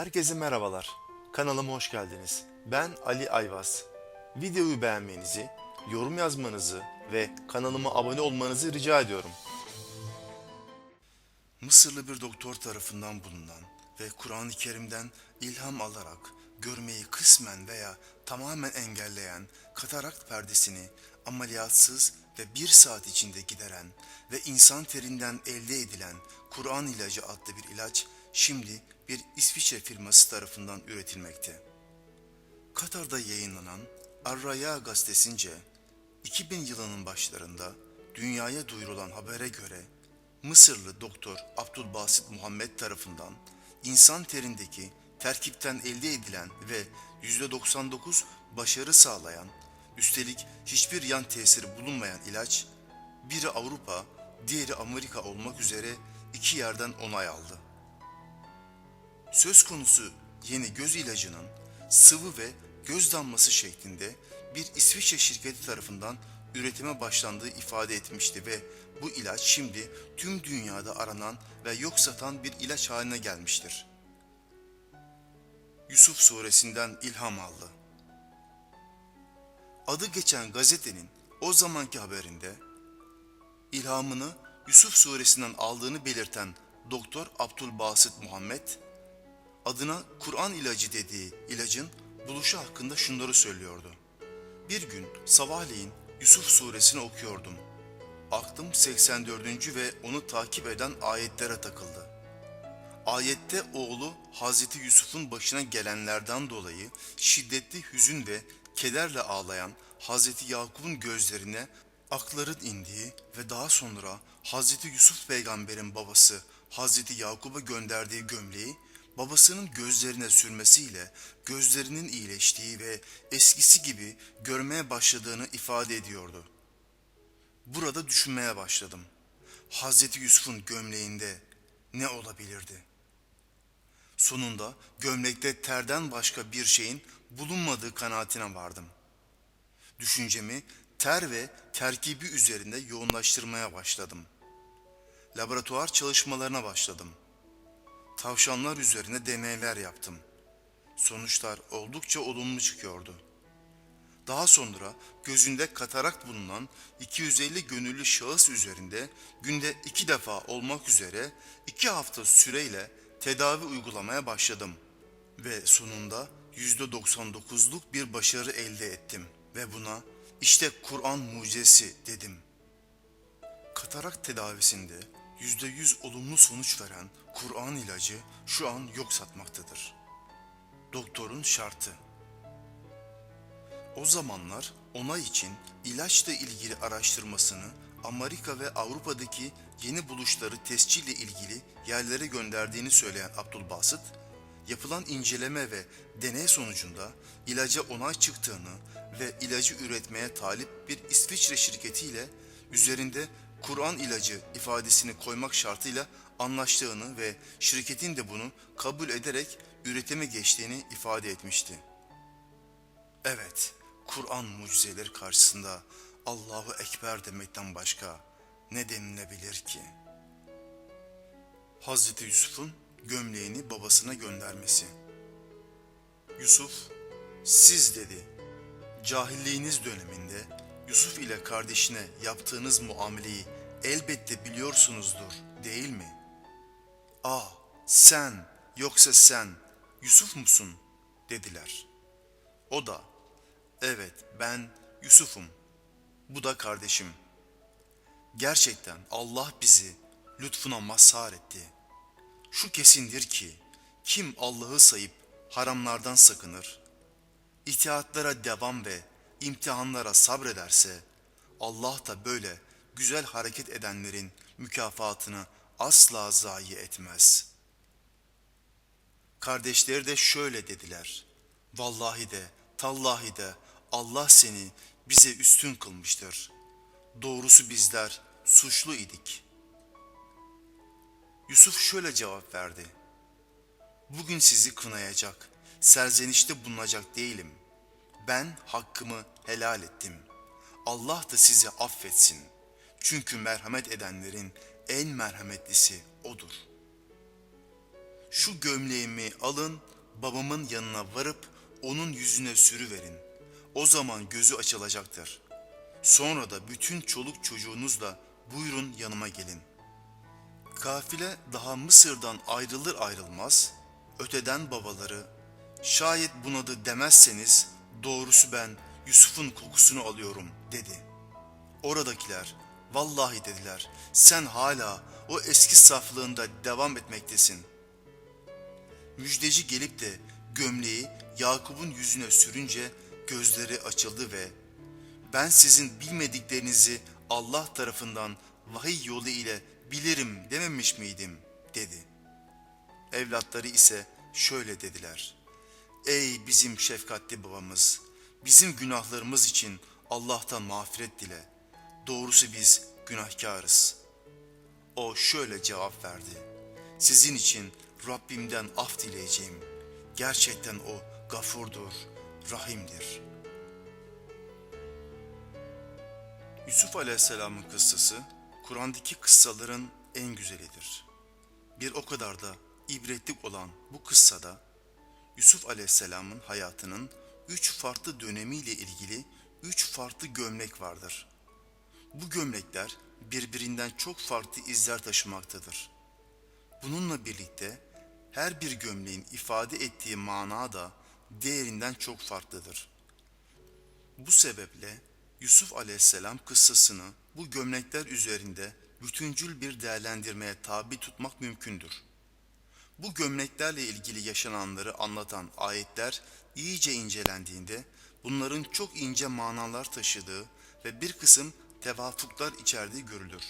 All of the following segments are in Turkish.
Herkese merhabalar. Kanalıma hoş geldiniz. Ben Ali Ayvaz. Videoyu beğenmenizi, yorum yazmanızı ve kanalıma abone olmanızı rica ediyorum. Mısırlı bir doktor tarafından bulunan ve Kur'an-ı Kerim'den ilham alarak görmeyi kısmen veya tamamen engelleyen katarakt perdesini ameliyatsız ve bir saat içinde gideren ve insan terinden elde edilen Kur'an ilacı adlı bir ilaç şimdi bir İsviçre firması tarafından üretilmekte. Katar'da yayınlanan Arraya gazetesince 2000 yılının başlarında dünyaya duyurulan habere göre Mısırlı doktor Abdülbasit Muhammed tarafından insan terindeki terkipten elde edilen ve %99 başarı sağlayan, üstelik hiçbir yan tesiri bulunmayan ilaç, biri Avrupa, diğeri Amerika olmak üzere iki yerden onay aldı. Söz konusu yeni göz ilacının sıvı ve göz damlası şeklinde bir İsviçre şirketi tarafından üretime başlandığı ifade etmişti ve bu ilaç şimdi tüm dünyada aranan ve yok satan bir ilaç haline gelmiştir. Yusuf suresinden ilham aldı. Adı geçen gazetenin o zamanki haberinde ilhamını Yusuf suresinden aldığını belirten Doktor Abdülbasit Muhammed, adına Kur'an ilacı dediği ilacın buluşu hakkında şunları söylüyordu. Bir gün sabahleyin Yusuf suresini okuyordum. Aklım 84. ve onu takip eden ayetlere takıldı. Ayette oğlu Hazreti Yusuf'un başına gelenlerden dolayı şiddetli hüzün ve kederle ağlayan Hazreti Yakup'un gözlerine akların indiği ve daha sonra Hazreti Yusuf peygamberin babası Hazreti Yakup'a gönderdiği gömleği babasının gözlerine sürmesiyle gözlerinin iyileştiği ve eskisi gibi görmeye başladığını ifade ediyordu. Burada düşünmeye başladım. Hazreti Yusuf'un gömleğinde ne olabilirdi? Sonunda gömlekte terden başka bir şeyin bulunmadığı kanaatine vardım. Düşüncemi ter ve terkibi üzerinde yoğunlaştırmaya başladım. Laboratuvar çalışmalarına başladım. Tavşanlar üzerine deneyler yaptım. Sonuçlar oldukça olumlu çıkıyordu. Daha sonra gözünde katarakt bulunan 250 gönüllü şahıs üzerinde günde iki defa olmak üzere iki hafta süreyle tedavi uygulamaya başladım. Ve sonunda %99'luk bir başarı elde ettim. Ve buna işte Kur'an mucizesi dedim. Katarak tedavisinde %100 olumlu sonuç veren Kur'an ilacı şu an yok satmaktadır. Doktorun şartı o zamanlar onay için ilaçla ilgili araştırmasını Amerika ve Avrupa'daki yeni buluşları tescille ilgili yerlere gönderdiğini söyleyen Abdülbasit, yapılan inceleme ve deney sonucunda ilaca onay çıktığını ve ilacı üretmeye talip bir İsviçre şirketiyle üzerinde Kur'an ilacı ifadesini koymak şartıyla anlaştığını ve şirketin de bunu kabul ederek üretime geçtiğini ifade etmişti. Evet, Kur'an mucizeleri karşısında Allahu Ekber demekten başka ne denilebilir ki? Hazreti Yusuf'un gömleğini babasına göndermesi. Yusuf, siz dedi, cahilliğiniz döneminde Yusuf ile kardeşine yaptığınız muameleyi elbette biliyorsunuzdur değil mi? Ah sen yoksa sen Yusuf musun dediler. O da evet ben Yusuf'um bu da kardeşim. Gerçekten Allah bizi lütfuna mazhar etti. Şu kesindir ki kim Allah'ı sayıp haramlardan sakınır, itaatlara devam ve imtihanlara sabrederse Allah da böyle güzel hareket edenlerin mükafatını asla zayi etmez. Kardeşleri de şöyle dediler. Vallahi de, tallahi de Allah seni bize üstün kılmıştır. Doğrusu bizler suçlu idik. Yusuf şöyle cevap verdi. Bugün sizi kınayacak, serzenişte bulunacak değilim. Ben hakkımı helal ettim. Allah da sizi affetsin. Çünkü merhamet edenlerin en merhametlisi O'dur. Şu gömleğimi alın, babamın yanına varıp onun yüzüne sürüverin. O zaman gözü açılacaktır. Sonra da bütün çoluk çocuğunuzla buyurun yanıma gelin. Kafile daha Mısır'dan ayrılır ayrılmaz, öteden babaları, şayet bunadı demezseniz doğrusu ben Yusuf'un kokusunu alıyorum dedi. Oradakiler vallahi dediler sen hala o eski saflığında devam etmektesin. Müjdeci gelip de gömleği Yakup'un yüzüne sürünce gözleri açıldı ve ben sizin bilmediklerinizi Allah tarafından vahiy yolu ile bilirim dememiş miydim dedi. Evlatları ise şöyle dediler. Ey bizim şefkatli babamız, bizim günahlarımız için Allah'tan mağfiret dile. Doğrusu biz günahkarız. O şöyle cevap verdi. Sizin için Rabbimden af dileyeceğim. Gerçekten o gafurdur, rahimdir. Yusuf Aleyhisselam'ın kıssası, Kur'an'daki kıssaların en güzelidir. Bir o kadar da ibretlik olan bu kıssada, Yusuf Aleyhisselam'ın hayatının üç farklı dönemiyle ilgili üç farklı gömlek vardır. Bu gömlekler birbirinden çok farklı izler taşımaktadır. Bununla birlikte her bir gömleğin ifade ettiği mana da değerinden çok farklıdır. Bu sebeple Yusuf Aleyhisselam kıssasını bu gömlekler üzerinde bütüncül bir değerlendirmeye tabi tutmak mümkündür. Bu gömleklerle ilgili yaşananları anlatan ayetler iyice incelendiğinde bunların çok ince manalar taşıdığı ve bir kısım tevafuklar içerdiği görülür.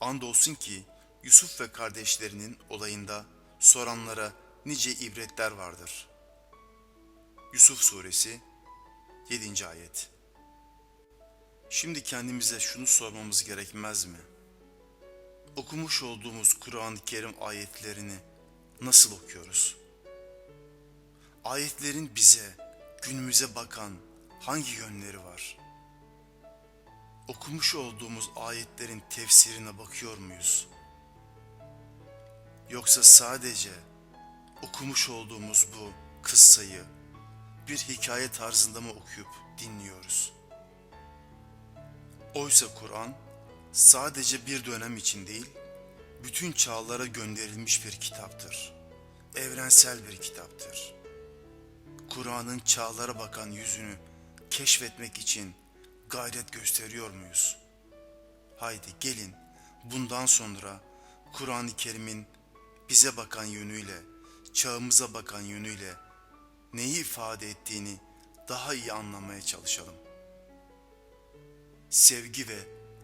Andolsun ki Yusuf ve kardeşlerinin olayında soranlara nice ibretler vardır. Yusuf Suresi 7. Ayet Şimdi kendimize şunu sormamız gerekmez mi? Okumuş olduğumuz Kur'an-ı Kerim ayetlerini nasıl okuyoruz? Ayetlerin bize, günümüze bakan hangi yönleri var? Okumuş olduğumuz ayetlerin tefsirine bakıyor muyuz? Yoksa sadece okumuş olduğumuz bu kıssayı bir hikaye tarzında mı okuyup dinliyoruz? Oysa Kur'an sadece bir dönem için değil, bütün çağlara gönderilmiş bir kitaptır. Evrensel bir kitaptır. Kur'an'ın çağlara bakan yüzünü keşfetmek için gayret gösteriyor muyuz? Haydi gelin bundan sonra Kur'an-ı Kerim'in bize bakan yönüyle, çağımıza bakan yönüyle neyi ifade ettiğini daha iyi anlamaya çalışalım. Sevgi ve